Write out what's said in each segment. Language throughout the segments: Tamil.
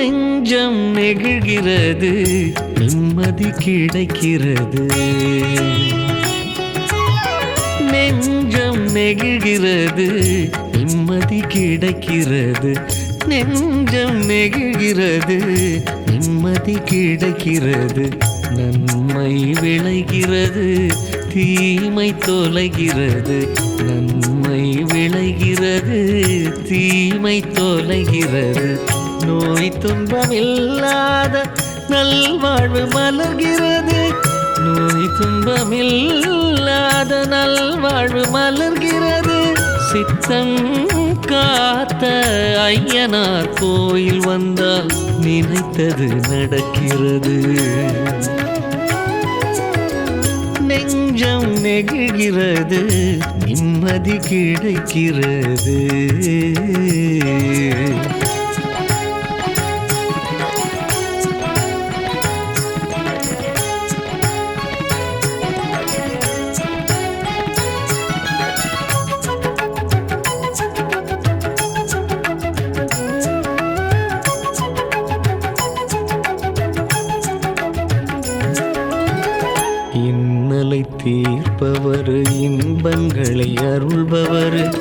நெஞ்சம் நெகிழ்கிறது நிம்மதி கிடைக்கிறது. நெஞ்சம் நெகிழ்கிறது நிம்மதி கிடைக்கிறது. நெஞ்சம் நெகிழ்கிறது நிம்மதி கிடைக்கிறது. நன்மை விளைகிறது தீமை தொலைகிறது. நன்மை விளைகிறது தீமை தொலைகிறது. நோய் துன்பமில்லாத நல்வாழ்வு மலர்கிறது. நோய் துன்பமில்லாத நல்வாழ்வு மலர்கிறது. சித்தம் காத்த ஐயனார் கோயில் வந்தால் நினைத்தது நடக்கிறது. நெஞ்சம் நெகிழ்கிறது நிம்மதி கிடைக்கிறது. தீர்ப்பவர் இன்பங்களை அருள்பவர்.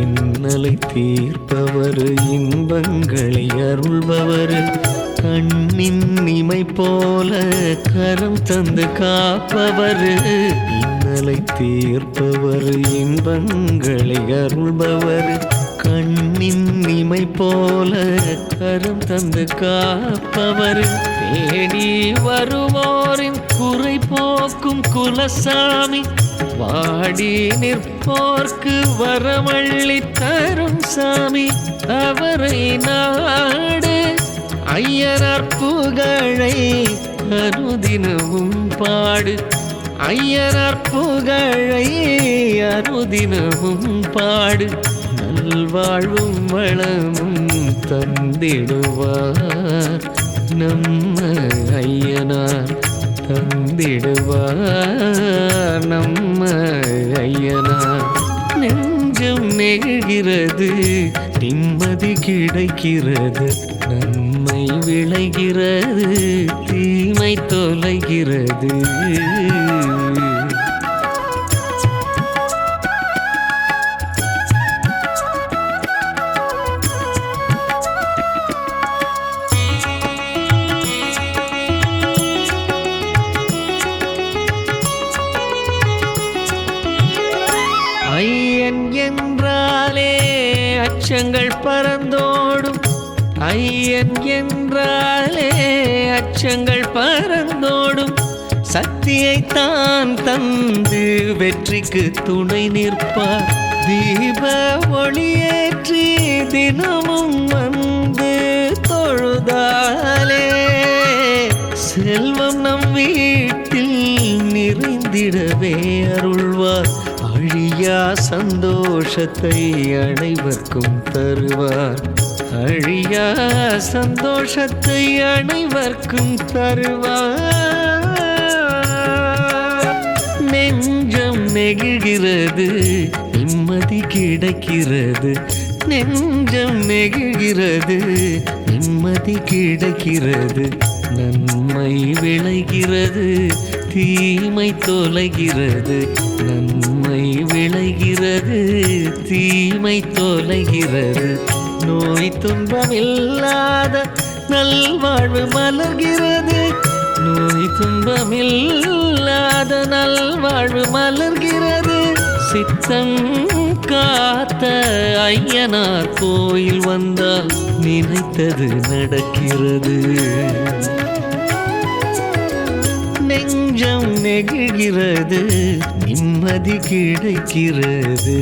இன்னலை தீர்ப்பவர் இன்பங்களை அருள்பவர். கண்ணின் இமை போல கரம் தந்து காப்பவர். இன்னலை தீர்ப்பவர் இன்பங்களை அருள்பவர். கண்ணின் இமை போல கரம் தந்து காப்பவர். தேடி வருவோரின் குறை போக்கும் குலசாமி. வாடி நிற்போர்க்கு வரமள்ளி தரும் சாமி. அவரை நாடு ஐயனார் புகழை அனுதினமும் பாடு. ஐயனார் புகழை அனுதினமும் பாடு. நல்வாழ்வும் வளமும் தந்திடுவார். நம்ம ஐயனார் தந்திடுவார் நம்ம ஐயனா. நெஞ்சம் நெகிழ்கிறது நிம்மதி கிடைக்கிறது நன்மை விளைகிறது தீமை தொலைகிறது. அச்சங்கள் பறந்தோடும் ஐயன் என்றாலே அச்சங்கள் பறந்தோடும் சக்தியை தான் தந்து வெற்றிக்கு துணை நிற்பார். தீப ஒளியேற்றி தினமும் வந்து தொழுதாலே செல்வம் நம் வீட்டில் நிறைந்திடவே அருள்வார். ஐயா சந்தோஷத்தை அனைவர்க்கும் தருவார். அழியா சந்தோஷத்தை அனைவர்க்கும் தருவார். நெஞ்சம் நெகிழ்கிறது நிம்மதி கிடைக்கிறது. நெஞ்சம் நெகிழ்கிறது நிம்மதி கிடைக்கிறது. நன்மை விளைகிறது தீமை தொலைகிறது. நன்மை விளைகிறது தீமை தொலைகிறது. நோய் துன்பமில்லாத நல்வாழ்வு மலர்கிறது. நோய் துன்பமில்லாத நல்வாழ்வு மலர்கிறது. சித்தம் காத்த ஐயனார் கோயில் வந்தால் நினைத்தது நடக்கிறது. நெஞ்சம் நெகிழ்கிறது நிம்மதி கிடைக்கிறது.